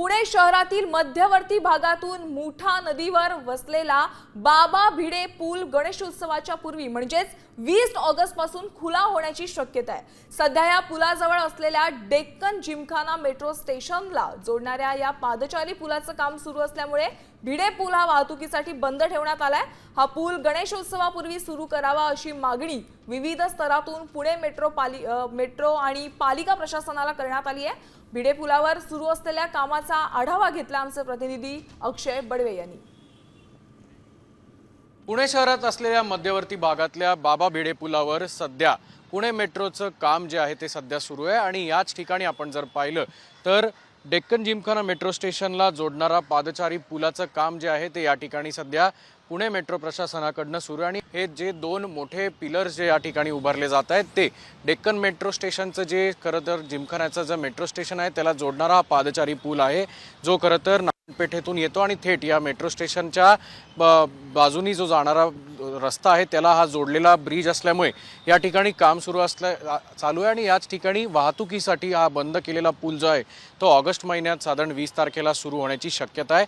पुणे शहरातील मध्यवर्ती भागातून मुठा नदीवर वसलेला बाबा भिडे पूल गणेशोत्सवाच्या पूर्वी म्हणजेच वीस ऑगस्टपासून खुला होण्याची शक्यता आहे. सध्या या पुलाजवळ असलेल्या डेक्कन जिमखाना मेट्रो स्टेशनला जोडणाऱ्या या पादचारी पुलाचं काम सुरू असल्यामुळे भिडे पूल हा वाहतुकीसाठी बंद ठेवण्यात आलाय. हा पूल गणेशोत्सवापूर्वी सुरू करावा अशी मागणी विविध स्तरातून पुणे मेट्रो पाली मेट्रो आणि पालिका प्रशासनाला करण्यात आली आहे. भिडे पुलावर सुरू असलेल्या कामाचा आढावा घेतला आमचे प्रतिनिधी अक्षय बडवे यांनी. पुणे शहरात असलेल्या मध्यवर्ती भागातल्या बाबा भिडे पुलावर सध्या पुणे मेट्रोचं काम जे आहे ते सध्या सुरू आहे आणि याच ठिकाणी आपण जर पाहिलं तर डेक्कन जिमखाना मेट्रो स्टेशनला जोडणारा पादचारी पुलाचं काम जे आहे ते या ठिकाणी सध्या पुणे मेट्रो प्रशासनाकडनं सुरू आणि हे जे दोन मोठे पिलर्स जे या ठिकाणी उभारले जात आहेत ते डेक्कन मेट्रो स्टेशनचं जे खरं तर जिमखान्याचं जे मेट्रो स्टेशन आहे त्याला जोडणारा हा पादचारी पूल आहे जो खरं तर पेठेतून येतो आणि थेट या मेट्रो स्टेशनच्या ब- बाजूनी जो जाणारा रस्ता आहे त्याला हा जोडलेला ब्रिज असल्यामुळे या ठिकाणी काम सुरू असल्या चालू आहे आणि याच ठिकाणी वाहतुकीसाठी हा बंद केलेला पूल जो आहे तो ऑगस्ट महिन्यात साधारण वीस तारखेला सुरू होण्याची शक्यता आहे.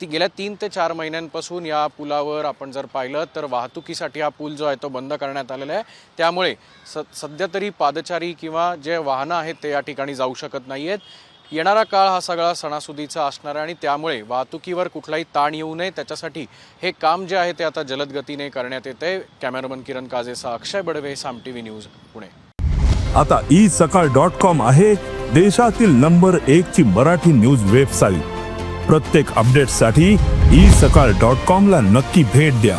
ती गेल्या तीन ते चार महिन्यांपासून या पुलावर आपण जर पाहिलं तर वाहतुकीसाठी हा पूल जो आहे तो बंद करण्यात आलेला आहे. त्यामुळे स सध्या तरी पादचारी किंवा जे वाहनं आहेत ते या ठिकाणी जाऊ शकत नाही आहेत येणारा काळ हा सगळा सणासुदीचा असणार आहे आणि त्यामुळे वाहतुकीवर कुठलाही ताण येऊ नये. त्याच्यासाठी हे काम जे आहे ते आता जलद गतीने करण्यात येते आहे कॅमेरामन किरण काजेसा Akshay Badve Saam T V news Pune. आता ई सकाळ डॉट कॉम आहे. देशातील नंबर एक ची मराठी न्यूज वेबसाईट. प्रत्येक अपडेटसाठी ई सकाळ डॉट कॉम ला नक्की भेट द्या.